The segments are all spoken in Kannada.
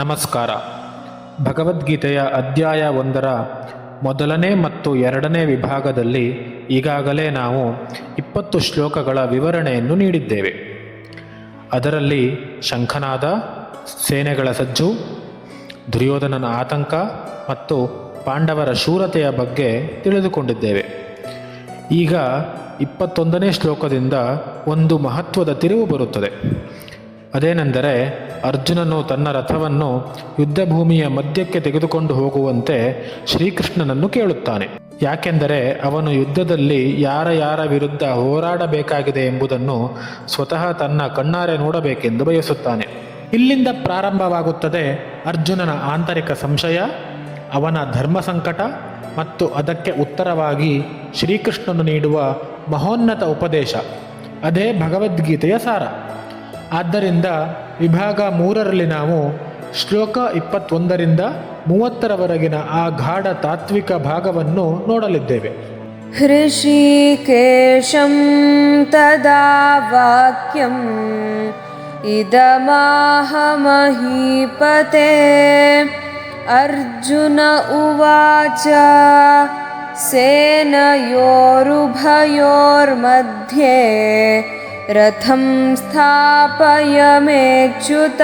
ನಮಸ್ಕಾರ. ಭಗವದ್ಗೀತೆಯ ಅಧ್ಯಾಯ ಒಂದರ ಮೊದಲನೇ ಮತ್ತು ಎರಡನೇ ವಿಭಾಗದಲ್ಲಿ ಈಗಾಗಲೇ ನಾವು ಇಪ್ಪತ್ತು ಶ್ಲೋಕಗಳ ವಿವರಣೆಯನ್ನು ನೀಡಿದ್ದೇವೆ. ಅದರಲ್ಲಿ ಶಂಖನಾದ, ಸೇನೆಗಳ ಸಜ್ಜು, ದುರ್ಯೋಧನನ ಆತಂಕ ಮತ್ತು ಪಾಂಡವರ ಶೂರತೆಯ ಬಗ್ಗೆ ತಿಳಿದುಕೊಂಡಿದ್ದೇವೆ. ಈಗ ಇಪ್ಪತ್ತೊಂದನೇ ಶ್ಲೋಕದಿಂದ ಒಂದು ಮಹತ್ವದ ತಿರುವು ಬರುತ್ತದೆ. ಅದೇನೆಂದರೆ ಅರ್ಜುನನು ತನ್ನ ರಥವನ್ನು ಯುದ್ಧಭೂಮಿಯ ಮಧ್ಯಕ್ಕೆ ತೆಗೆದುಕೊಂಡು ಹೋಗುವಂತೆ ಶ್ರೀಕೃಷ್ಣನನ್ನು ಕೇಳುತ್ತಾನೆ. ಯಾಕೆಂದರೆ ಅವನು ಯುದ್ಧದಲ್ಲಿ ಯಾರ ಯಾರ ವಿರುದ್ಧ ಹೋರಾಡಬೇಕಾಗಿದೆ ಎಂಬುದನ್ನು ಸ್ವತಃ ತನ್ನ ಕಣ್ಣಾರೆ ನೋಡಬೇಕೆಂದು ಬಯಸುತ್ತಾನೆ. ಇಲ್ಲಿಂದ ಪ್ರಾರಂಭವಾಗುತ್ತದೆ ಅರ್ಜುನನ ಆಂತರಿಕ ಸಂಶಯ, ಅವನ ಧರ್ಮ ಸಂಕಟ ಮತ್ತು ಅದಕ್ಕೆ ಉತ್ತರವಾಗಿ ಶ್ರೀಕೃಷ್ಣನು ನೀಡುವ ಮಹೋನ್ನತ ಉಪದೇಶ, ಅದೇ ಭಗವದ್ಗೀತೆಯ ಸಾರ. ಆದ್ದರಿಂದ ವಿಭಾಗ ಮೂರರಲ್ಲಿ ನಾವು ಶ್ಲೋಕ ಇಪ್ಪತ್ತೊಂದರಿಂದ ಮೂವತ್ತರವರೆಗಿನ ಆ ಗಾಢ ತಾತ್ವಿಕ ಭಾಗವನ್ನು ನೋಡಲಿದ್ದೇವೆ. ಹೃಷಿಕೇಶಂ ತದಾ ವಾಕ್ಯಂ ಇದಮಾಹಮಹೀಪತೆ. ಅರ್ಜುನ ಉವಾಚ ಸೇನಯೋರುಭಯೋರ್ಮಧ್ಯೆ. ರಥಂ ಸ್ಥಾಪಯ ಮೇಚ್ಯುತ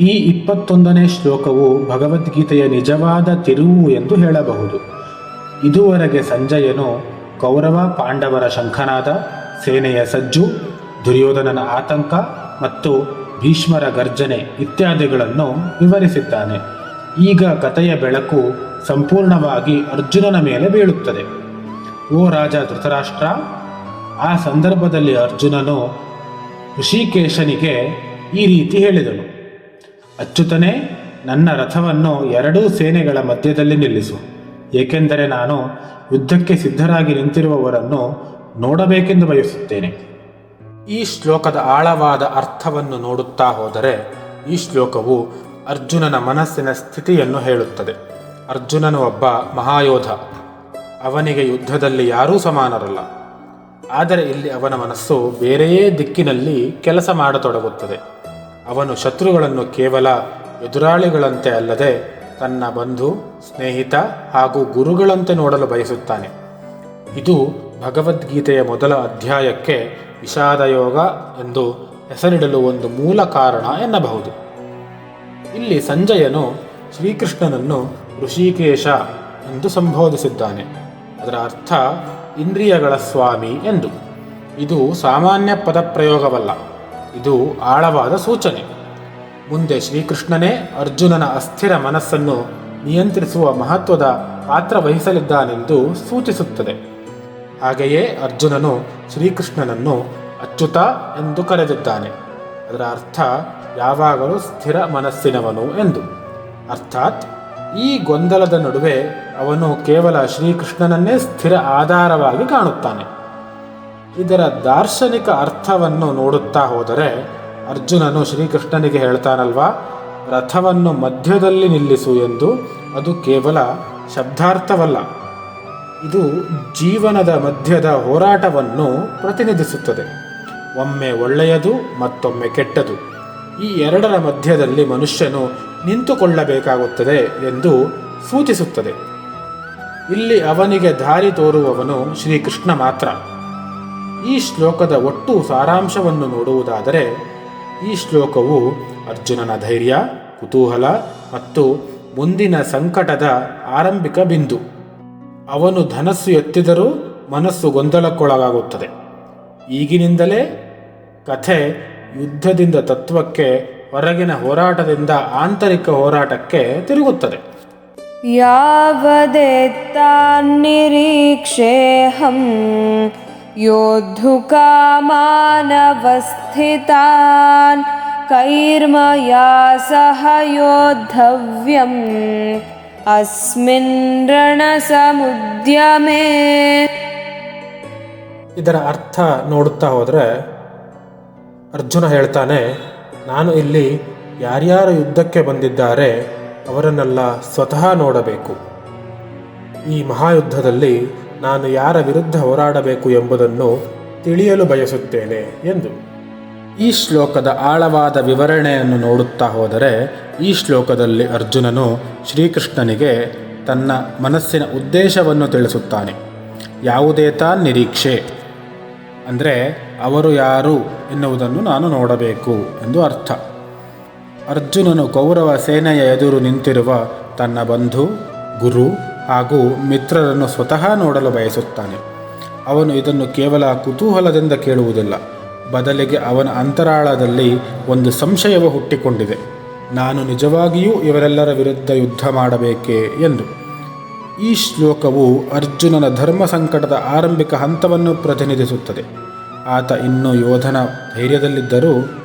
ಈ ಇಪ್ಪತ್ತೊಂದನೇ ಶ್ಲೋಕವು ಭಗವದ್ಗೀತೆಯ ನಿಜವಾದ ತಿರುವು ಎಂದು ಹೇಳಬಹುದು. ಇದುವರೆಗೆ ಸಂಜಯನು ಕೌರವ, ಪಾಂಡವರ ಶಂಖನಾದ, ಸೇನೆಯ ಸಜ್ಜು, ದುರ್ಯೋಧನನ ಆತಂಕ ಮತ್ತು ಭೀಷ್ಮರ ಗರ್ಜನೆ ಇತ್ಯಾದಿಗಳನ್ನು ವಿವರಿಸಿದ್ದಾನೆ. ಈಗ ಕಥೆಯ ಬೆಳಕು ಸಂಪೂರ್ಣವಾಗಿ ಅರ್ಜುನನ ಮೇಲೆ ಬೀಳುತ್ತದೆ. ಓ ರಾಜ ಧೃತರಾಷ್ಟ್ರ ಆ ಸಂದರ್ಭದಲ್ಲಿ ಅರ್ಜುನನು ಋಷಿಕೇಶನಿಗೆ ಈ ರೀತಿ ಹೇಳಿದನು. ಅಚ್ಯುತನೇ, ನನ್ನ ರಥವನ್ನು ಎರಡೂ ಸೇನೆಗಳ ಮಧ್ಯದಲ್ಲಿ ನಿಲ್ಲಿಸು. ಏಕೆಂದರೆ ನಾನು ಯುದ್ಧಕ್ಕೆ ಸಿದ್ಧರಾಗಿ ನಿಂತಿರುವವರನ್ನು ನೋಡಬೇಕೆಂದು ಬಯಸುತ್ತೇನೆ. ಈ ಶ್ಲೋಕದ ಆಳವಾದ ಅರ್ಥವನ್ನು ನೋಡುತ್ತಾ ಹೋದರೆ ಈ ಶ್ಲೋಕವು ಅರ್ಜುನನ ಮನಸ್ಸಿನ ಸ್ಥಿತಿಯನ್ನು ಹೇಳುತ್ತದೆ. ಅರ್ಜುನನು ಒಬ್ಬ ಮಹಾಯೋಧ. ಅವನಿಗೆ ಯುದ್ಧದಲ್ಲಿ ಯಾರೂ ಸಮಾನರಲ್ಲ. ಆದರೆ ಇಲ್ಲಿ ಅವನ ಮನಸ್ಸು ಬೇರೆಯೇ ದಿಕ್ಕಿನಲ್ಲಿ ಕೆಲಸ ಮಾಡತೊಡಗುತ್ತದೆ. ಅವನು ಶತ್ರುಗಳನ್ನು ಕೇವಲ ಎದುರಾಳಿಗಳಂತೆ ಅಲ್ಲದೆ ತನ್ನ ಬಂಧು, ಸ್ನೇಹಿತ ಹಾಗೂ ಗುರುಗಳಂತೆ ನೋಡಲು ಬಯಸುತ್ತಾನೆ. ಇದು ಭಗವದ್ಗೀತೆಯ ಮೊದಲ ಅಧ್ಯಾಯಕ್ಕೆ ವಿಷಾದಯೋಗ ಎಂದು ಹೆಸರಿಡಲು ಒಂದು ಮೂಲ ಕಾರಣ ಎನ್ನಬಹುದು. ಇಲ್ಲಿ ಸಂಜಯನು ಶ್ರೀಕೃಷ್ಣನನ್ನು ಋಷಿಕೇಶ ಎಂದು ಸಂಬೋಧಿಸಿದ್ದಾನೆ. ಅದರ ಅರ್ಥ ಇಂದ್ರಿಯಗಳ ಸ್ವಾಮಿ ಎಂದು. ಇದು ಸಾಮಾನ್ಯ ಪದಪ್ರಯೋಗವಲ್ಲ. ಇದು ಆಳವಾದ ಸೂಚನೆ. ಮುಂದೆ ಶ್ರೀಕೃಷ್ಣನೇ ಅರ್ಜುನನ ಅಸ್ಥಿರ ಮನಸ್ಸನ್ನು ನಿಯಂತ್ರಿಸುವ ಮಹತ್ವದ ಪಾತ್ರ ವಹಿಸಲಿದ್ದಾನೆಂದು ಸೂಚಿಸುತ್ತದೆ. ಹಾಗೆಯೇ ಅರ್ಜುನನು ಶ್ರೀಕೃಷ್ಣನನ್ನು ಅಚ್ಯುತ ಎಂದು ಕರೆದಿದ್ದಾನೆ. ಅದರ ಅರ್ಥ ಯಾವಾಗಲೂ ಸ್ಥಿರ ಮನಸ್ಸಿನವನು ಎಂದು. ಅರ್ಥಾತ್ ಈ ಗೊಂದಲದ ನಡುವೆ ಅವನು ಕೇವಲ ಶ್ರೀಕೃಷ್ಣನನ್ನೇ ಸ್ಥಿರ ಆಧಾರವಾಗಿ ಕಾಣುತ್ತಾನೆ. ಇದರ ದಾರ್ಶನಿಕ ಅರ್ಥವನ್ನು ನೋಡುತ್ತಾ ಹೋದರೆ ಅರ್ಜುನನು ಶ್ರೀಕೃಷ್ಣನಿಗೆ ಹೇಳ್ತಾನಲ್ವಾ, ರಥವನ್ನು ಮಧ್ಯದಲ್ಲಿ ನಿಲ್ಲಿಸು ಎಂದು ಅದು ಕೇವಲ ಶಬ್ದಾರ್ಥವಲ್ಲ, ಇದು ಜೀವನದ ಮಧ್ಯದ ಹೋರಾಟವನ್ನು ಪ್ರತಿನಿಧಿಸುತ್ತದೆ. ಒಮ್ಮೆ ಒಳ್ಳೆಯದು, ಮತ್ತೊಮ್ಮೆ ಕೆಟ್ಟದು. ಈ ಎರಡರ ಮಧ್ಯದಲ್ಲಿ ಮನುಷ್ಯನು ನಿಂತುಕೊಳ್ಳಬೇಕಾಗುತ್ತದೆ ಎಂದು ಸೂಚಿಸುತ್ತದೆ. ಇಲ್ಲಿ ಅವನಿಗೆ ದಾರಿ ತೋರುವವನು ಶ್ರೀಕೃಷ್ಣ ಮಾತ್ರ. ಈ ಶ್ಲೋಕದ ಒಟ್ಟು ಸಾರಾಂಶವನ್ನು ನೋಡುವುದಾದರೆ, ಈ ಶ್ಲೋಕವು ಅರ್ಜುನನ ಧೈರ್ಯ, ಕುತೂಹಲ ಮತ್ತು ಮುಂದಿನ ಸಂಕಟದ ಆರಂಭಿಕ ಬಿಂದು. ಅವನು ಧನಸ್ಸು ಎತ್ತಿದರೂ ಮನಸ್ಸು ಗೊಂದಲಕ್ಕೊಳಗಾಗುತ್ತದೆ. ಈಗಿನಿಂದಲೇ ಕಥೆ ಯುದ್ಧದಿಂದ ತತ್ವಕ್ಕೆ ಹೊರಗಿನ ಹೋರಾಟದಿಂದ ಆಂತರಿಕ ಹೋರಾಟಕ್ಕೆ ತಿರುಗುತ್ತದೆ यावदेतान्निरीक्षेऽहं योद्धुकामानवस्थितान् कैर्मया सह योद्धव्यम् अस्मिन् रणसमुद्यमे ಇದರ ಅರ್ಥ ನೋಡುತ್ತಾ ಹೋದರೆ ಅರ್ಜುನ ಹೇಳ್ತಾನೆ ನಾನು ಇಲ್ಲಿ ಯಾರ್ಯಾರು ಯುದ್ಧಕ್ಕೆ ಬಂದಿದ್ದಾರೆ ಅವರನ್ನೆಲ್ಲ ಸ್ವತಃ ನೋಡಬೇಕು. ಈ ಮಹಾಯುದ್ಧದಲ್ಲಿ ನಾನು ಯಾರ ವಿರುದ್ಧ ಹೋರಾಡಬೇಕು ಎಂಬುದನ್ನು ತಿಳಿಯಲು ಬಯಸುತ್ತೇನೆ ಎಂದು. ಈ ಶ್ಲೋಕದ ಆಳವಾದ ವಿವರಣೆಯನ್ನು ನೋಡುತ್ತಾ ಹೋದರೆ ಈ ಶ್ಲೋಕದಲ್ಲಿ ಅರ್ಜುನನು ಶ್ರೀಕೃಷ್ಣನಿಗೆ ತನ್ನ ಮನಸ್ಸಿನ ಉದ್ದೇಶವನ್ನು ತಿಳಿಸುತ್ತಾನೆ. ಯಾವುದೇ ತಾನ್ ನಿರೀಕ್ಷೆ. ಅಂದರೆ ಅವರು ಯಾರು ಎನ್ನುವುದನ್ನು ನಾನು ನೋಡಬೇಕು ಎಂದು ಅರ್ಥ. ಅರ್ಜುನನು ಕೌರವ ಸೇನೆಯ ಎದುರು ನಿಂತಿರುವ ತನ್ನ ಬಂಧು, ಗುರು ಹಾಗೂ ಮಿತ್ರರನ್ನು ಸ್ವತಃ ನೋಡಲು ಬಯಸುತ್ತಾನೆ. ಅವನು ಇದನ್ನು ಕೇವಲ ಕುತೂಹಲದಿಂದ ಕೇಳುವುದಿಲ್ಲ. ಬದಲಿಗೆ ಅವನ ಅಂತರಾಳದಲ್ಲಿ ಒಂದು ಸಂಶಯವು ಹುಟ್ಟಿಕೊಂಡಿದೆ. ನಾನು ನಿಜವಾಗಿಯೂ ಇವರೆಲ್ಲರ ವಿರುದ್ಧ ಯುದ್ಧ ಮಾಡಬೇಕೇ ಎಂದು. ಈ ಶ್ಲೋಕವು ಅರ್ಜುನನ ಧರ್ಮ ಸಂಕಟದ ಆರಂಭಿಕ ಹಂತವನ್ನು ಪ್ರತಿನಿಧಿಸುತ್ತದೆ. ಆತ ಇನ್ನೂ ಯೋಧನ ಧೈರ್ಯದಲ್ಲಿದ್ದರೂ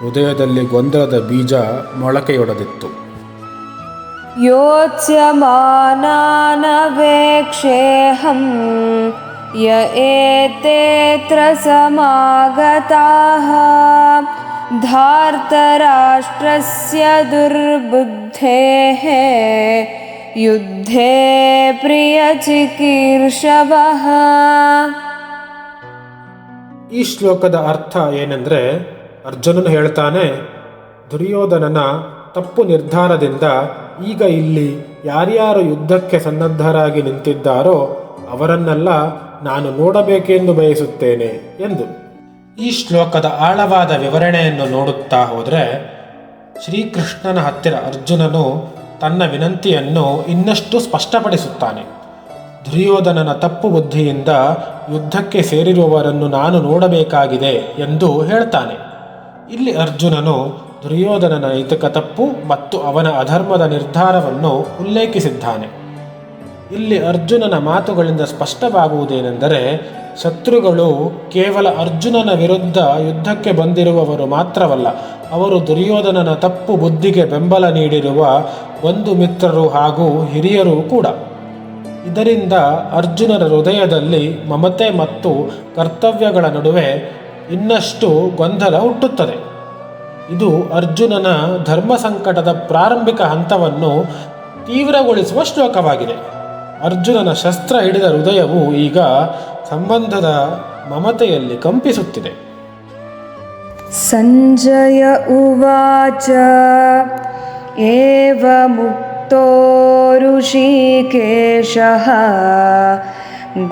ಹೃದಯದಲ್ಲಿ ಗೊಂದಲದ ಬೀಜ ಮೊಳಕೆಯೊಡೆದಿತ್ತು. ಯೋಚ್ಯಮಾನವೇಕ್ಷೇಹಂ ಯ ಏತೇತ್ರ ಸಮಾಗತಾಃ ಧಾರ್ತರಾಷ್ಟ್ರಸ್ಯ ದುರ್ಬುದ್ಧೇಃ. युद्धे प्रियचिकीर्षवः ಈ ಶ್ಲೋಕದ ಅರ್ಥ ಏನೆಂದರೆ ಅರ್ಜುನನು ಹೇಳ್ತಾನೆ ದುರ್ಯೋಧನನ ತಪ್ಪು ನಿರ್ಧಾರದಿಂದ ಈಗ ಇಲ್ಲಿ ಯಾರ್ಯಾರು ಯುದ್ಧಕ್ಕೆ ಸನ್ನದ್ಧರಾಗಿ ನಿಂತಿದ್ದಾರೋ ಅವರನ್ನೆಲ್ಲ ನಾನು ನೋಡಬೇಕೆಂದು ಬಯಸುತ್ತೇನೆ ಎಂದು ಈ ಶ್ಲೋಕದ ಆಳವಾದ ವಿವರಣೆಯನ್ನು ನೋಡುತ್ತಾ ಹೋದರೆ ಶ್ರೀಕೃಷ್ಣನ ಹತ್ತಿರ ಅರ್ಜುನನು ತನ್ನ ವಿನಂತಿಯನ್ನು ಇನ್ನಷ್ಟು ಸ್ಪಷ್ಟಪಡಿಸುತ್ತಾನೆ. ದುರ್ಯೋಧನನ ತಪ್ಪು ಬುದ್ಧಿಯಿಂದ ಯುದ್ಧಕ್ಕೆ ಸೇರಿರುವವರನ್ನು ನಾನು ನೋಡಬೇಕಾಗಿದೆ ಎಂದು ಹೇಳ್ತಾನೆ. ಇಲ್ಲಿ ಅರ್ಜುನನು ದುರ್ಯೋಧನನ ನೈತಿಕ ತಪ್ಪು ಮತ್ತು ಅವನ ಅಧರ್ಮದ ನಿರ್ಧಾರವನ್ನು ಉಲ್ಲೇಖಿಸಿದ್ದಾನೆ. ಇಲ್ಲಿ ಅರ್ಜುನನ ಮಾತುಗಳಿಂದ ಸ್ಪಷ್ಟವಾಗುವುದೇನೆಂದರೆ, ಶತ್ರುಗಳು ಕೇವಲ ಅರ್ಜುನನ ವಿರುದ್ಧ ಯುದ್ಧಕ್ಕೆ ಬಂದಿರುವವರು ಮಾತ್ರವಲ್ಲ, ಅವರು ದುರ್ಯೋಧನನ ತಪ್ಪು ಬುದ್ಧಿಗೆ ಬೆಂಬಲ ನೀಡಿರುವ ಒಂದು ಮಿತ್ರರು ಹಾಗೂ ಹಿರಿಯರು ಕೂಡ. ಇದರಿಂದ ಅರ್ಜುನರ ಹೃದಯದಲ್ಲಿ ಮಮತೆ ಮತ್ತು ಕರ್ತವ್ಯಗಳ ನಡುವೆ ಇನ್ನಷ್ಟು ಗೊಂದಲ ಹುಟ್ಟುತ್ತದೆ. ಇದು ಅರ್ಜುನನ ಧರ್ಮ ಸಂಕಟದ ಪ್ರಾರಂಭಿಕ ಹಂತವನ್ನು ತೀವ್ರಗೊಳಿಸುವ ಶ್ಲೋಕವಾಗಿದೆ. ಅರ್ಜುನನ ಶಸ್ತ್ರ ಹಿಡಿದ ಹೃದಯವು ಈಗ ಸಂಬಂಧದ ಮಮತೆಯಲ್ಲಿ ಕಂಪಿಸುತ್ತಿದೆ. ಸಂಜಯ ಉವಾಚ. उवाच एवमुक्तो ऋषिकेशः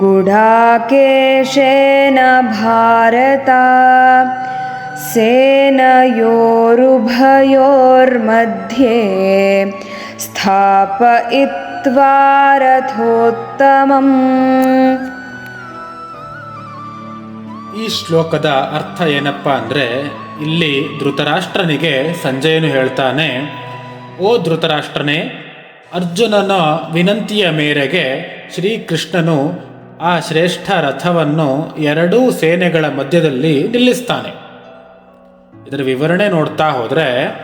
गुडाकेशेन भारत सेनयोरुभयोर्मध्ये स्थापयित्वा रथोत्तमम् ಈ ಶ್ಲೋಕದ ಅರ್ಥ ಏನಪ್ಪ ಅಂದರೆ ಇಲ್ಲಿ ಧೃತರಾಷ್ಟ್ರನಿಗೆ ಸಂಜಯನು ಹೇಳ್ತಾನೆ ಓ ಧೃತರಾಷ್ಟ್ರನೇ, ಅರ್ಜುನನ ವಿನಂತಿಯ ಮೇರೆಗೆ ಶ್ರೀಕೃಷ್ಣನು ಆ ಶ್ರೇಷ್ಠ ರಥವನ್ನು ಎರಡೂ ಸೇನೆಗಳ ಮಧ್ಯದಲ್ಲಿ ನಿಲ್ಲಿಸ್ತಾನೆ. ಇದರ ವಿವರಣೆ ನೋಡ್ತಾ ಹೋದರೆ,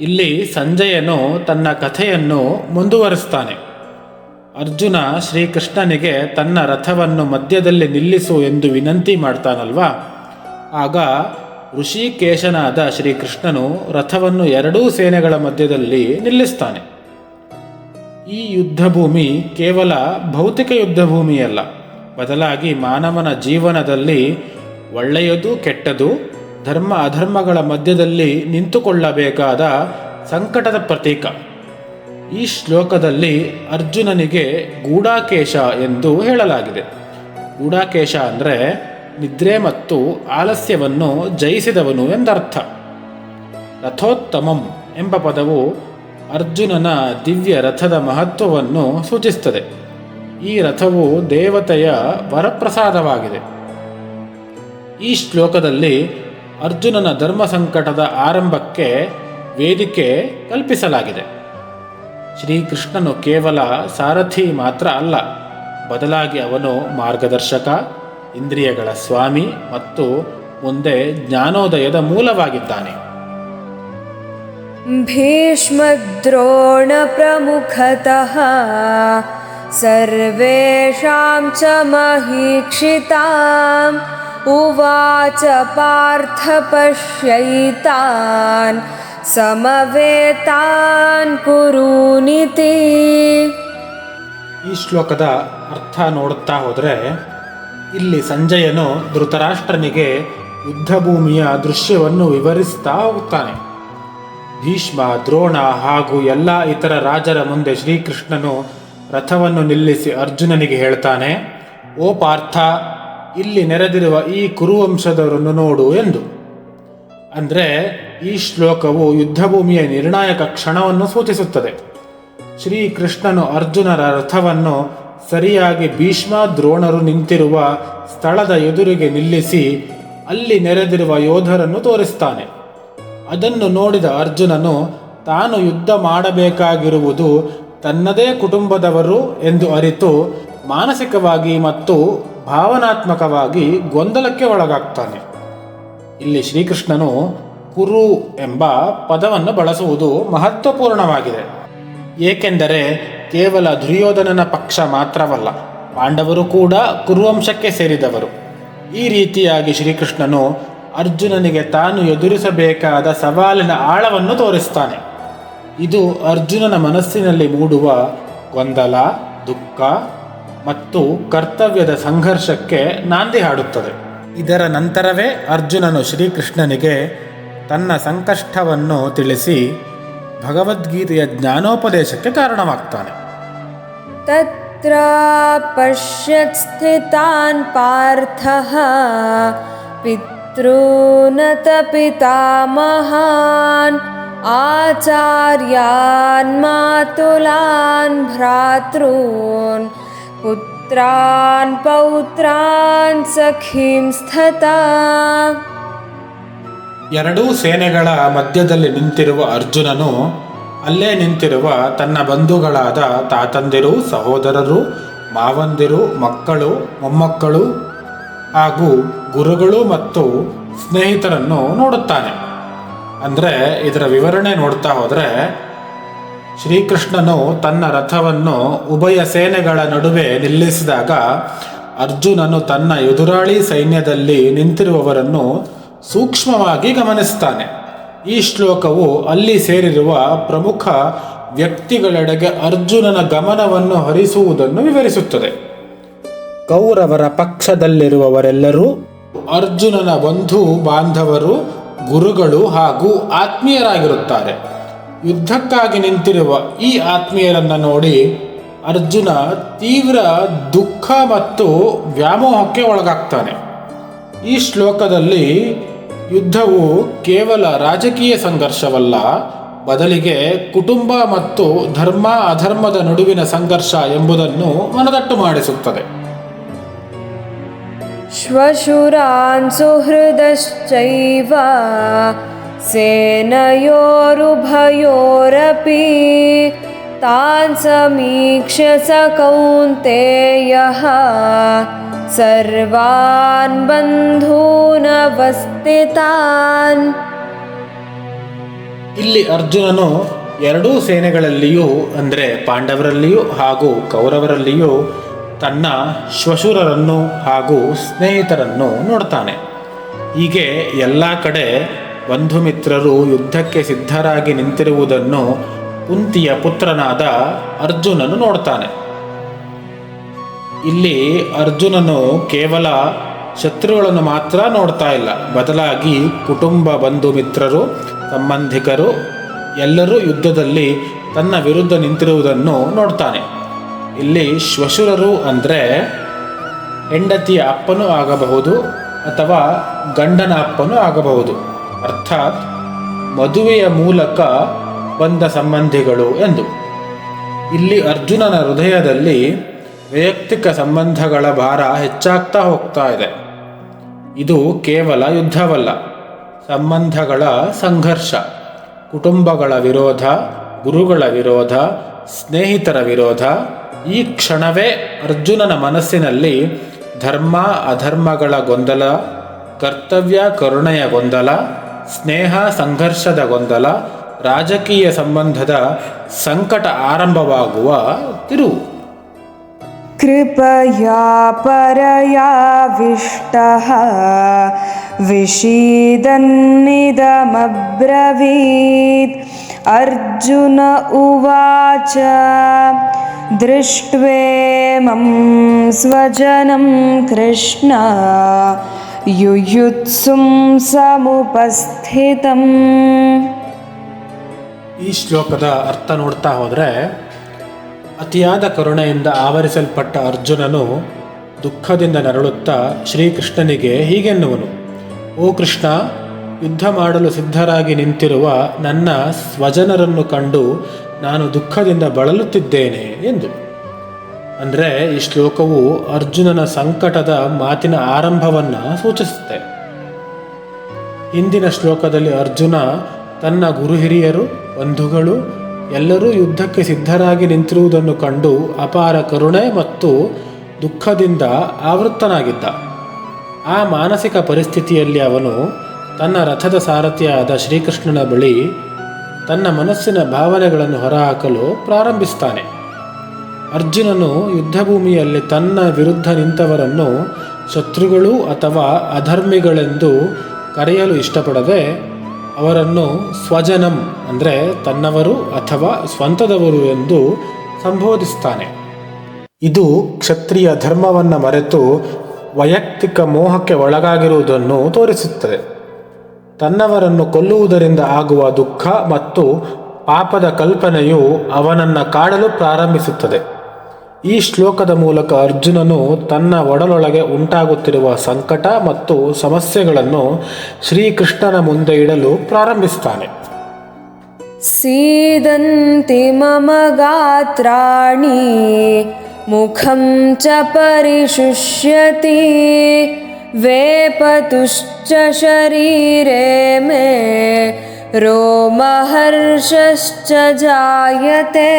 ಇಲ್ಲಿ ಸಂಜಯನು ತನ್ನ ಕಥೆಯನ್ನು ಮುಂದುವರಿಸ್ತಾನೆ. ಅರ್ಜುನ ಶ್ರೀಕೃಷ್ಣನಿಗೆ ತನ್ನ ರಥವನ್ನು ಮಧ್ಯದಲ್ಲಿ ನಿಲ್ಲಿಸು ಎಂದು ವಿನಂತಿ ಮಾಡ್ತಾನಲ್ವಾ? ಆಗ ಋಷಿಕೇಶನಾದ ಶ್ರೀಕೃಷ್ಣನು ರಥವನ್ನು ಎರಡೂ ಸೇನೆಗಳ ಮಧ್ಯದಲ್ಲಿ ನಿಲ್ಲಿಸ್ತಾನೆ. ಈ ಯುದ್ಧಭೂಮಿ ಕೇವಲ ಭೌತಿಕ ಯುದ್ಧಭೂಮಿಯಲ್ಲ, ಬದಲಾಗಿ ಮಾನವನ ಜೀವನದಲ್ಲಿ ಒಳ್ಳೆಯದು, ಕೆಟ್ಟದು, ಧರ್ಮ ಅಧರ್ಮಗಳ ಮಧ್ಯದಲ್ಲಿ ನಿಂತುಕೊಳ್ಳಬೇಕಾದ ಸಂಕಟದ ಪ್ರತೀಕ. ಈ ಶ್ಲೋಕದಲ್ಲಿ ಅರ್ಜುನನಿಗೆ ಗೂಡಾಕೇಶ ಎಂದು ಹೇಳಲಾಗಿದೆ. ಗೂಢಾಕೇಶ ಅಂದರೆ ನಿದ್ರೆ ಮತ್ತು ಆಲಸ್ಯವನ್ನು ಜಯಿಸಿದವನು ಎಂದರ್ಥ. ರಥೋತ್ತಮಂ ಎಂಬ ಪದವು ಅರ್ಜುನನ ದಿವ್ಯ ರಥದ ಮಹತ್ವವನ್ನು ಸೂಚಿಸುತ್ತದೆ. ಈ ರಥವು ದೇವತೆಯ ವರಪ್ರಸಾದವಾಗಿದೆ. ಈ ಶ್ಲೋಕದಲ್ಲಿ ಅರ್ಜುನನ ಧರ್ಮ ಸಂಕಟದ ಆರಂಭಕ್ಕೆ ವೇದಿಕೆ ಕಲ್ಪಿಸಲಾಗಿದೆ. ಶ್ರೀಕೃಷ್ಣನು ಕೇವಲ ಸಾರಥಿ ಮಾತ್ರ ಅಲ್ಲ, ಬದಲಾಗಿ ಅವನು ಮಾರ್ಗದರ್ಶಕ ಇಂದ್ರಿಯಗಳ ಸ್ವಾಮಿ ಮತ್ತು ಮುಂದೆ ಜ್ಞಾನೋದಯದ ಮೂಲವಾಗಿದ್ದಾನೆ. ಭೀಷ್ಮದ್ರೋಣ ಪ್ರಮುಖತಃ ಸರ್ವೇಷಾಂ ಚ ಮಹೀಕ್ಷಿತಾಂ ಉವಾಚ ಪಾರ್ಥ ಪಶ್ಯೈತಾನ್ ಸಮವೇತಾನ್ ಕುರುನಿತಿ. ಈ ಶ್ಲೋಕದ ಅರ್ಥ ನೋಡುತ್ತಾ ಹೋದರೆ ಇಲ್ಲಿ ಸಂಜಯನು ಧೃತರಾಷ್ಟ್ರನಿಗೆ ಯುದ್ಧಭೂಮಿಯ ದೃಶ್ಯವನ್ನು ವಿವರಿಸ್ತಾ ಹೋಗುತ್ತಾನೆ ಭೀಷ್ಮ, ದ್ರೋಣ ಹಾಗೂ ಎಲ್ಲ ಇತರ ರಾಜರ ಮುಂದೆ ಶ್ರೀಕೃಷ್ಣನು ರಥವನ್ನು ನಿಲ್ಲಿಸಿ ಅರ್ಜುನನಿಗೆ ಹೇಳ್ತಾನೆ, ಓ ಪಾರ್ಥ, ಇಲ್ಲಿ ನೆರೆದಿರುವ ಈ ಕುರುವಂಶದವರನ್ನು ನೋಡು ಎಂದು. ಅಂದರೆ ಈ ಶ್ಲೋಕವು ಯುದ್ಧಭೂಮಿಯ ನಿರ್ಣಾಯಕ ಕ್ಷಣವನ್ನು ಸೂಚಿಸುತ್ತದೆ. ಶ್ರೀಕೃಷ್ಣನು ಅರ್ಜುನರ ರಥವನ್ನು ಸರಿಯಾಗಿ ಭೀಷ್ಮ ದ್ರೋಣರು ನಿಂತಿರುವ ಸ್ಥಳದ ಎದುರಿಗೆ ನಿಲ್ಲಿಸಿ ಅಲ್ಲಿ ನೆರೆದಿರುವ ಯೋಧರನ್ನು ತೋರಿಸ್ತಾನೆ. ಅದನ್ನು ನೋಡಿದ ಅರ್ಜುನನು, ತಾನು ಯುದ್ಧ ಮಾಡಬೇಕಾಗಿರುವುದು ತನ್ನದೇ ಕುಟುಂಬದವರು ಎಂದು ಅರಿತು ಮಾನಸಿಕವಾಗಿ ಮತ್ತು ಭಾವನಾತ್ಮಕವಾಗಿ ಗೊಂದಲಕ್ಕೆ ಒಳಗಾಗ್ತಾನೆ. ಇಲ್ಲಿ ಶ್ರೀಕೃಷ್ಣನು ಕುರು ಎಂಬ ಪದವನ್ನು ಬಳಸುವುದು ಮಹತ್ವಪೂರ್ಣವಾಗಿದೆ. ಏಕೆಂದರೆ ಕೇವಲ ದುರ್ಯೋಧನನ ಪಕ್ಷ ಮಾತ್ರವಲ್ಲ, ಪಾಂಡವರು ಕೂಡ ಕುರುವಂಶಕ್ಕೆ ಸೇರಿದವರು. ಈ ರೀತಿಯಾಗಿ ಶ್ರೀಕೃಷ್ಣನು ಅರ್ಜುನನಿಗೆ ತಾನು ಎದುರಿಸಬೇಕಾದ ಸವಾಲಿನ ಆಳವನ್ನು ತೋರಿಸ್ತಾನೆ. ಇದು ಅರ್ಜುನನ ಮನಸ್ಸಿನಲ್ಲಿ ಮೂಡುವ ಗೊಂದಲ, ದುಃಖ ಮತ್ತು ಕರ್ತವ್ಯದ ಸಂಘರ್ಷಕ್ಕೆ ನಾಂದಿ ಹಾಡುತ್ತದೆ. ಇದರ ನಂತರವೇ ಅರ್ಜುನನು ಶ್ರೀಕೃಷ್ಣನಿಗೆ ತನ್ನ ಸಂಕಷ್ಟವನ್ನು ತಿಳಿಸಿ ಭಗವದ್ಗೀತೆಯ ಜ್ಞಾನೋಪದೇಶಕ್ಕೆ ಕಾರಣವಾಗ್ತಾನೆ तत्र पश्यत् स्थितान् पार्थः पितॄनत पितामहान् आचार्यान् मातुलान् भ्रातॄन् पुत्रान् पौत्रान् सखींस्तथा ಎರಡೂ ಸೇನೆಗಳ ಮಧ್ಯದಲ್ಲಿ ನಿಂತಿರುವ ಅರ್ಜುನನು ಅಲ್ಲೇ ನಿಂತಿರುವ ತನ್ನ ಬಂಧುಗಳಾದ ತಾತಂದಿರು, ಸಹೋದರರು, ಮಾವಂದಿರು, ಮಕ್ಕಳು, ಮೊಮ್ಮಕ್ಕಳು ಹಾಗೂ ಗುರುಗಳು ಮತ್ತು ಸ್ನೇಹಿತರನ್ನು ನೋಡುತ್ತಾನೆ. ಅಂದರೆ ಇದರ ವಿವರಣೆ ನೋಡ್ತಾ ಹೋದರೆ ಶ್ರೀಕೃಷ್ಣನು ತನ್ನ ರಥವನ್ನು ಉಭಯ ಸೇನೆಗಳ ನಡುವೆ ನಿಲ್ಲಿಸಿದಾಗ ಅರ್ಜುನನು ತನ್ನ ಎದುರಾಳಿ ಸೈನ್ಯದಲ್ಲಿ ನಿಂತಿರುವವರನ್ನು ಸೂಕ್ಷ್ಮವಾಗಿ ಗಮನಿಸ್ತಾನೆ. ಈ ಶ್ಲೋಕವು ಅಲ್ಲಿ ಸೇರಿರುವ ಪ್ರಮುಖ ವ್ಯಕ್ತಿಗಳೆಡೆಗೆ ಅರ್ಜುನನ ಗಮನವನ್ನು ಹರಿಸುವುದನ್ನು ವಿವರಿಸುತ್ತದೆ. ಕೌರವರ ಪಕ್ಷದಲ್ಲಿರುವವರೆಲ್ಲರೂ ಅರ್ಜುನನ ಬಂಧು ಬಾಂಧವರು ಗುರುಗಳು ಹಾಗೂ ಆತ್ಮೀಯರಾಗಿರುತ್ತಾರೆ. ಯುದ್ಧಕ್ಕಾಗಿ ನಿಂತಿರುವ ಈ ಆತ್ಮೀಯರನ್ನು ನೋಡಿ ಅರ್ಜುನ ತೀವ್ರ ದುಃಖ ಮತ್ತು ವ್ಯಾಮೋಹಕ್ಕೆ ಒಳಗಾಗ್ತಾನೆ. ಈ ಶ್ಲೋಕದಲ್ಲಿ ಯುದ್ಧವು ಕೇವಲ ರಾಜಕೀಯ ಸಂಘರ್ಷವಲ್ಲ, ಬದಲಿಗೆ ಕುಟುಂಬ ಮತ್ತು ಧರ್ಮ ಅಧರ್ಮದ ನಡುವಿನ ಸಂಘರ್ಷ ಎಂಬುದನ್ನು ಮನದಟ್ಟು ಮಾಡಿಸುತ್ತದೆ. ಶ್ವಶುರಾನ್ ಸುಹೃದಶ್ಚೈವ ಸೇನಯೋರುಭಯೋರಪಿ ತಾನ್ ಸಮೀಕ್ಷ ಸ ಕೌಂತೆಯ सर्वान् बन्धूनवस्थितान् ಇಲ್ಲಿ ಅರ್ಜುನನು ಎರಡೂ ಸೇನೆಗಳಲ್ಲಿಯೂ ಅಂದರೆ ಪಾಂಡವರಲ್ಲಿಯೂ ಹಾಗೂ ಕೌರವರಲ್ಲಿಯೂ ತನ್ನ ಶ್ವಶುರರನ್ನು ಹಾಗೂ ಸ್ನೇಹಿತರನ್ನು ನೋಡ್ತಾನೆ ಹೀಗೆ ಎಲ್ಲ ಕಡೆ ಬಂಧು ಮಿತ್ರರು ಯುದ್ಧಕ್ಕೆ ಸಿದ್ಧರಾಗಿ ನಿಂತಿರುವುದನ್ನು ಕುಂತಿಯ ಪುತ್ರನಾದ ಅರ್ಜುನನು ನೋಡ್ತಾನೆ ಇಲ್ಲಿ ಅರ್ಜುನನು ಕೇವಲ ಶತ್ರುಗಳನ್ನು ಮಾತ್ರ ನೋಡ್ತಾ ಇಲ್ಲ. ಬದಲಾಗಿ ಕುಟುಂಬ, ಬಂಧು, ಮಿತ್ರರು, ಸಂಬಂಧಿಕರು ಎಲ್ಲರೂ ಯುದ್ಧದಲ್ಲಿ ತನ್ನ ವಿರುದ್ಧ ನಿಂತಿರುವುದನ್ನು ನೋಡ್ತಾನೆ. ಇಲ್ಲಿ ಶ್ವಶುರರು ಅಂದರೆ ಹೆಂಡತಿಯ ಅಪ್ಪನೂ ಆಗಬಹುದು ಅಥವಾ ಗಂಡನ ಅಪ್ಪನೂ ಆಗಬಹುದು. ಅರ್ಥಾತ್ ಮದುವೆಯ ಮೂಲಕ ಬಂದ ಸಂಬಂಧಿಗಳು ಎಂದು. ಇಲ್ಲಿ ಅರ್ಜುನನ ಹೃದಯದಲ್ಲಿ ವೈಯಕ್ತಿಕ ಸಂಬಂಧಗಳ ಭಾರ ಹೆಚ್ಚಾಗ್ತಾ ಹೋಗ್ತಾ ಇದೆ. ಇದು ಕೇವಲ ಯುದ್ಧವಲ್ಲ, ಸಂಬಂಧಗಳ ಸಂಘರ್ಷ, ಕುಟುಂಬಗಳ ವಿರೋಧ, ಗುರುಗಳ ವಿರೋಧ, ಸ್ನೇಹಿತರ ವಿರೋಧ. ಈ ಕ್ಷಣವೇ ಅರ್ಜುನನ ಮನಸ್ಸಿನಲ್ಲಿ ಧರ್ಮ, ಅಧರ್ಮಗಳ ಗೊಂದಲ, ಕರ್ತವ್ಯ, ಕರುಣೆಯ ಗೊಂದಲ, ಸ್ನೇಹ, ಸಂಘರ್ಷದ ಗೊಂದಲ, ರಾಜಕೀಯ ಸಂಬಂಧದ ಸಂಕಟ ಆರಂಭವಾಗುವ ತಿರುವು. कृपया परयाविष्टः विषीदन्निदमब्रवीत् अर्जुन उवाच दृष्ट्वेमं स्वजनं कृष्ण युयुत्सुं समुपस्थितम् ಈ ಶ್ಲೋಕದ ಅರ್ಥ ನೋಡ್ತಾ ಹೋದರೆ ಅತಿಯಾದ ಕರುಣೆಯಿಂದ ಆವರಿಸಲ್ಪಟ್ಟ ಅರ್ಜುನನು ದುಃಖದಿಂದ ನರಳುತ್ತಾ ಶ್ರೀಕೃಷ್ಣನಿಗೆ ಹೀಗೆನ್ನುವನು, ಓ ಕೃಷ್ಣ, ಯುದ್ಧ ಮಾಡಲು ಸಿದ್ಧರಾಗಿ ನಿಂತಿರುವ ನನ್ನ ಸ್ವಜನರನ್ನು ಕಂಡು ನಾನು ದುಃಖದಿಂದ ಬಳಲುತ್ತಿದ್ದೇನೆ ಎಂದು. ಅಂದರೆ ಈ ಶ್ಲೋಕವು ಅರ್ಜುನನ ಸಂಕಟದ ಮಾತಿನ ಆರಂಭವನ್ನು ಸೂಚಿಸುತ್ತೆ. ಹಿಂದಿನ ಶ್ಲೋಕದಲ್ಲಿ ಅರ್ಜುನ ತನ್ನ ಗುರು ಹಿರಿಯರು ಬಂಧುಗಳು ಎಲ್ಲರೂ ಯುದ್ಧಕ್ಕೆ ಸಿದ್ಧರಾಗಿ ನಿಂತಿರುವುದನ್ನು ಕಂಡು ಅಪಾರ ಕರುಣೆ ಮತ್ತು ದುಃಖದಿಂದ ಆವೃತ್ತನಾಗಿದ್ದ. ಆ ಮಾನಸಿಕ ಪರಿಸ್ಥಿತಿಯಲ್ಲಿ ಅವನು ತನ್ನ ರಥದ ಸಾರಥಿಯಾದ ಶ್ರೀಕೃಷ್ಣನ ಬಳಿ ತನ್ನ ಮನಸ್ಸಿನ ಭಾವನೆಗಳನ್ನು ಹೊರಹಾಕಲು ಪ್ರಾರಂಭಿಸ್ತಾನೆ. ಅರ್ಜುನನು ಯುದ್ಧಭೂಮಿಯಲ್ಲಿ ತನ್ನ ವಿರುದ್ಧ ನಿಂತವರನ್ನು ಶತ್ರುಗಳು ಅಥವಾ ಅಧರ್ಮಿಗಳೆಂದು ಕರೆಯಲು ಇಷ್ಟಪಡದೆ ಅವರನ್ನು ಸ್ವಜನಂ ಅಂದರೆ ತನ್ನವರು ಅಥವಾ ಸ್ವಂತದವರು ಎಂದು ಸಂಬೋಧಿಸ್ತಾನೆ. ಇದು ಕ್ಷತ್ರಿಯ ಧರ್ಮವನ್ನು ಮರೆತು ವೈಯಕ್ತಿಕ ಮೋಹಕ್ಕೆ ಒಳಗಾಗಿರುವುದನ್ನು ತೋರಿಸುತ್ತದೆ. ತನ್ನವರನ್ನು ಕೊಲ್ಲುವುದರಿಂದ ಆಗುವ ದುಃಖ ಮತ್ತು ಪಾಪದ ಕಲ್ಪನೆಯು ಅವನನ್ನು ಕಾಡಲು ಪ್ರಾರಂಭಿಸುತ್ತದೆ. ಈ ಶ್ಲೋಕದ ಮೂಲಕ ಅರ್ಜುನನು ತನ್ನ ಒಡಲೊಳಗೆ ಉಂಟಾಗುತ್ತಿರುವ ಸಂಕಟ ಮತ್ತು ಸಮಸ್ಯೆಗಳನ್ನು ಶ್ರೀಕೃಷ್ಣನ ಮುಂದೆ ಇಡಲು ಪ್ರಾರಂಭಿಸ್ತಾನೆ सीदन्ति मम गात्राणि मुखं च परिशुष्यति वेपतुश्च शरीरे मे रोमहर्षश्च जायते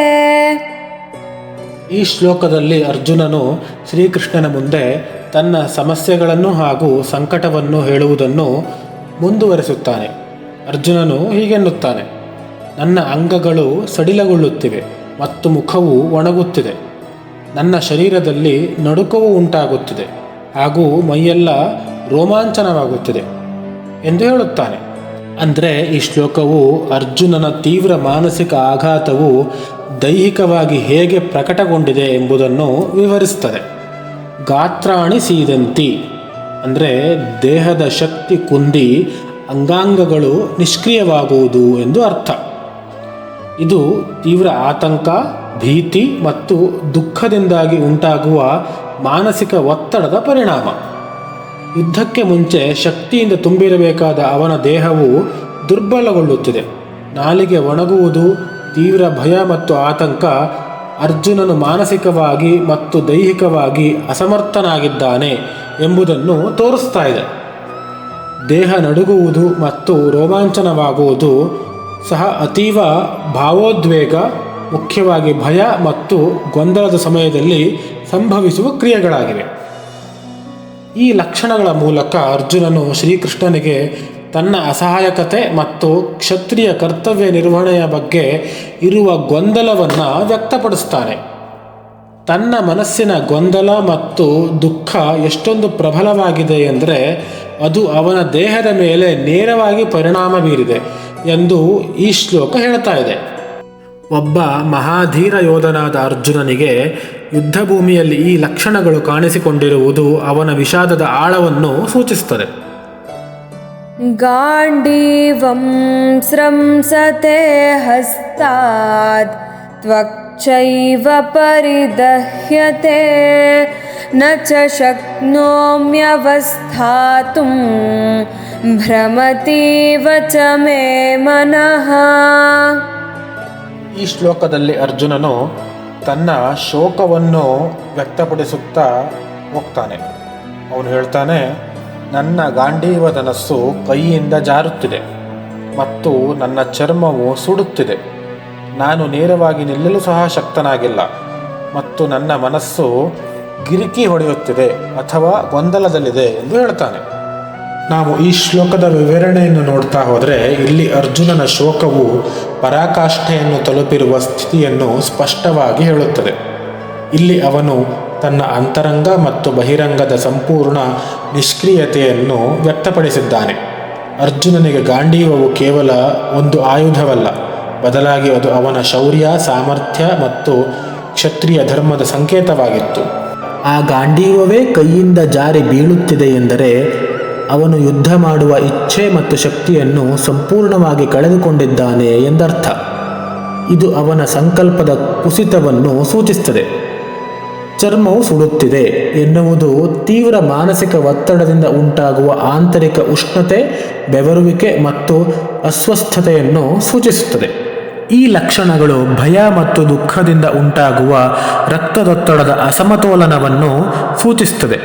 ಈ ಶ್ಲೋಕದಲ್ಲಿ ಅರ್ಜುನನು ಶ್ರೀಕೃಷ್ಣನ ಮುಂದೆ ತನ್ನ ಸಮಸ್ಯೆಗಳನ್ನು ಹಾಗೂ ಸಂಕಟವನ್ನು ಹೇಳುವುದನ್ನು ಮುಂದುವರಿಸುತ್ತಾನೆ. ಅರ್ಜುನನು ಹೀಗೆನ್ನುತ್ತಾನೆ, ನನ್ನ ಅಂಗಗಳು ಸಡಿಲಗೊಳ್ಳುತ್ತಿವೆ ಮತ್ತು ಮುಖವು ಒಣಗುತ್ತಿದೆ. ನನ್ನ ಶರೀರದಲ್ಲಿ ನಡುಕವು ಉಂಟಾಗುತ್ತಿದೆ ಹಾಗೂ ಮೈಯೆಲ್ಲ ರೋಮಾಂಚನವಾಗುತ್ತಿದೆ ಎಂದು ಹೇಳುತ್ತಾನೆ. ಅಂದರೆ ಈ ಶ್ಲೋಕವು ಅರ್ಜುನನ ತೀವ್ರ ಮಾನಸಿಕ ಆಘಾತವು ದೈಹಿಕವಾಗಿ ಹೇಗೆ ಪ್ರಕಟಗೊಂಡಿದೆ ಎಂಬುದನ್ನು ವಿವರಿಸ್ತದೆ ಗಾತ್ರಾಣಿ ಸೀದಂತಿ, ಅಂದರೆ ದೇಹದ ಶಕ್ತಿ ಕುಂದಿ ಅಂಗಾಂಗಗಳು ನಿಷ್ಕ್ರಿಯವಾಗುವುದು ಎಂದು ಅರ್ಥ. ಇದು ತೀವ್ರ ಆತಂಕ, ಭೀತಿ ಮತ್ತು ದುಃಖದಿಂದಾಗಿ ಉಂಟಾಗುವ ಮಾನಸಿಕ ಒತ್ತಡದ ಪರಿಣಾಮ. ಯುದ್ಧಕ್ಕೆ ಮುಂಚೆ ಶಕ್ತಿಯಿಂದ ತುಂಬಿರಬೇಕಾದ ಅವನ ದೇಹವು ದುರ್ಬಲಗೊಳ್ಳುತ್ತಿದೆ. ನಾಲಿಗೆ ಒಣಗುವುದು ತೀವ್ರ ಭಯ ಮತ್ತು ಆತಂಕ ಅರ್ಜುನನು ಮಾನಸಿಕವಾಗಿ ಮತ್ತು ದೈಹಿಕವಾಗಿ ಅಸಮರ್ಥನಾಗಿದ್ದಾನೆ ಎಂಬುದನ್ನು ತೋರಿಸ್ತಾ ಇದೆ. ದೇಹ ನಡುಗುವುದು ಮತ್ತು ರೋಮಾಂಚನವಾಗುವುದು ಸಹ ಅತೀವ ಭಾವೋದ್ವೇಗ, ಮುಖ್ಯವಾಗಿ ಭಯ ಮತ್ತು ಗೊಂದಲದ ಸಮಯದಲ್ಲಿ ಸಂಭವಿಸುವ ಕ್ರಿಯೆಗಳಾಗಿವೆ. ಈ ಲಕ್ಷಣಗಳ ಮೂಲಕ ಅರ್ಜುನನು ಶ್ರೀಕೃಷ್ಣನಿಗೆ ತನ್ನ ಅಸಹಾಯಕತೆ ಮತ್ತು ಕ್ಷತ್ರಿಯ ಕರ್ತವ್ಯ ನಿರ್ವಹಣೆಯ ಬಗ್ಗೆ ಇರುವ ಗೊಂದಲವನ್ನು ವ್ಯಕ್ತಪಡಿಸ್ತಾನೆ ತನ್ನ ಮನಸ್ಸಿನ ಗೊಂದಲ ಮತ್ತು ದುಃಖ ಎಷ್ಟೊಂದು ಪ್ರಬಲವಾಗಿದೆ ಎಂದರೆ ಅದು ಅವನ ದೇಹದ ಮೇಲೆ ನೇರವಾಗಿ ಪರಿಣಾಮ ಬೀರಿದೆ ಎಂದು ಈ ಶ್ಲೋಕ ಹೇಳ್ತಾ ಇದೆ. ಒಬ್ಬ ಮಹಾಧೀರ ಯೋಧನಾದ ಅರ್ಜುನನಿಗೆ ಯುದ್ಧಭೂಮಿಯಲ್ಲಿ ಈ ಲಕ್ಷಣಗಳು ಕಾಣಿಸಿಕೊಂಡಿರುವುದು ಅವನ ವಿಷಾದದ ಆಳವನ್ನು ಸೂಚಿಸುತ್ತದೆ. गाण्डीवं स्रंसते हस्तात् त्वक्चैव परिदह्यते न च शक्नोम्यवस्थातुं भ्रमतीव च मे मनः ಈ ಶ್ಲೋಕದಲ್ಲಿ ಅರ್ಜುನನು ತನ್ನ ಶೋಕವನ್ನು ವ್ಯಕ್ತಪಡಿಸುತ್ತಾ ಹೋಗ್ತಾನೆ ಅವನು ಹೇಳ್ತಾನೆ ನನ್ನ ಗಾಂಡೀವ ಧನಸ್ಸು ಕೈಯಿಂದ ಜಾರುತ್ತಿದೆ ಮತ್ತು ನನ್ನ ಚರ್ಮವು ಸುಡುತ್ತಿದೆ. ನಾನು ನೇರವಾಗಿ ನಿಲ್ಲಲು ಸಹ ಶಕ್ತನಾಗಿಲ್ಲ ಮತ್ತು ನನ್ನ ಮನಸ್ಸು ಗಿರಿಕಿ ಹೊಡೆಯುತ್ತಿದೆ ಅಥವಾ ಗೊಂದಲದಲ್ಲಿದೆ ಎಂದು ಹೇಳ್ತಾನೆ ನಾವು ಈ ಶ್ಲೋಕದ ವಿವರಣೆಯನ್ನು ನೋಡ್ತಾ ಹೋದರೆ ಇಲ್ಲಿ ಅರ್ಜುನನ ಶೋಕವು ಪರಾಕಾಷ್ಠೆಯನ್ನು ತಲುಪಿರುವ ಸ್ಥಿತಿಯನ್ನು ಸ್ಪಷ್ಟವಾಗಿ ಹೇಳುತ್ತದೆ. ಇಲ್ಲಿ ಅವನು ತನ್ನ ಅಂತರಂಗ ಮತ್ತು ಬಹಿರಂಗದ ಸಂಪೂರ್ಣ ನಿಷ್ಕ್ರಿಯತೆಯನ್ನು ವ್ಯಕ್ತಪಡಿಸಿದ್ದಾನೆ. ಅರ್ಜುನನಿಗೆ ಗಾಂಡೀವವು ಕೇವಲ ಒಂದು ಆಯುಧವಲ್ಲ, ಬದಲಾಗಿ ಅದು ಅವನ ಶೌರ್ಯ, ಸಾಮರ್ಥ್ಯ ಮತ್ತು ಕ್ಷತ್ರಿಯ ಧರ್ಮದ ಸಂಕೇತವಾಗಿತ್ತು. ಆ ಗಾಂಡೀವವೇ ಕೈಯಿಂದ ಜಾರಿ ಬೀಳುತ್ತಿದೆ ಎಂದರೆ ಅವನು ಯುದ್ಧ ಮಾಡುವ ಇಚ್ಛೆ ಮತ್ತು ಶಕ್ತಿಯನ್ನು ಸಂಪೂರ್ಣವಾಗಿ ಕಳೆದುಕೊಂಡಿದ್ದಾನೆ ಎಂದರ್ಥ. ಇದು ಅವನ ಸಂಕಲ್ಪದ ಕುಸಿತವನ್ನು ಸೂಚಿಸುತ್ತದೆ. ಚರ್ಮವು ಸುಡುತ್ತಿದೆ ಎನ್ನುವುದು ತೀವ್ರ ಮಾನಸಿಕ ಒತ್ತಡದಿಂದ ಉಂಟಾಗುವ ಆಂತರಿಕ ಉಷ್ಣತೆ, ಬೆವರುವಿಕೆ ಮತ್ತು ಅಸ್ವಸ್ಥತೆಯನ್ನು ಸೂಚಿಸುತ್ತದೆ. ಈ ಲಕ್ಷಣಗಳು ಭಯ ಮತ್ತು ದುಃಖದಿಂದ ಉಂಟಾಗುವ ರಕ್ತದೊತ್ತಡದ ಅಸಮತೋಲನವನ್ನು ಸೂಚಿಸುತ್ತದೆ.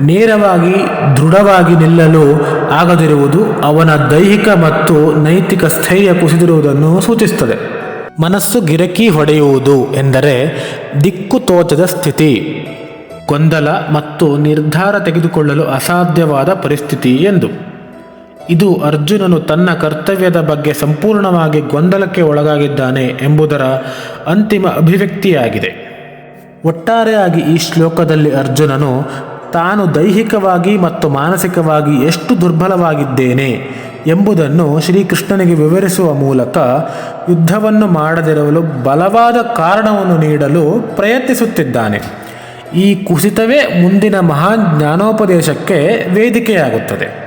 ನೇರವಾಗಿ ದೃಢವಾಗಿ ನಿಲ್ಲಲು ಆಗದಿರುವುದು ಅವನ ದೈಹಿಕ ಮತ್ತು ನೈತಿಕ ಸ್ಥೈರ್ಯ ಕುಸಿದಿರುವುದನ್ನು ಸೂಚಿಸುತ್ತದೆ. ಮನಸ್ಸು ಗಿರಕಿ ಹೊಡೆಯುವುದು ಎಂದರೆ ದಿಕ್ಕು ತೋಚದ ಸ್ಥಿತಿ, ಗೊಂದಲ ಮತ್ತು ನಿರ್ಧಾರ ತೆಗೆದುಕೊಳ್ಳಲು ಅಸಾಧ್ಯವಾದ ಪರಿಸ್ಥಿತಿ ಎಂದು. ಇದು ಅರ್ಜುನನು ತನ್ನ ಕರ್ತವ್ಯದ ಬಗ್ಗೆ ಸಂಪೂರ್ಣವಾಗಿ ಗೊಂದಲಕ್ಕೆ ಒಳಗಾಗಿದ್ದಾನೆ ಎಂಬುದರ ಅಂತಿಮ ಅಭಿವ್ಯಕ್ತಿಯಾಗಿದೆ. ಒಟ್ಟಾರೆಯಾಗಿ ಈ ಶ್ಲೋಕದಲ್ಲಿ ಅರ್ಜುನನು, ತಾನು ದೈಹಿಕವಾಗಿ ಮತ್ತು ಮಾನಸಿಕವಾಗಿ ಎಷ್ಟು ದುರ್ಬಲವಾಗಿದ್ದೇನೆ ಎಂಬುದನ್ನು ಶ್ರೀಕೃಷ್ಣನಿಗೆ ವಿವರಿಸುವ ಮೂಲಕ ಯುದ್ಧವನ್ನು ಮಾಡದಿರಲು ಬಲವಾದ ಕಾರಣವನ್ನು ನೀಡಲು ಪ್ರಯತ್ನಿಸುತ್ತಿದ್ದಾನೆ. ಈ ಕುಸಿತವೇ ಮುಂದಿನ ಮಹಾನ್ ಜ್ಞಾನೋಪದೇಶಕ್ಕೆ ವೇದಿಕೆಯಾಗುತ್ತದೆ.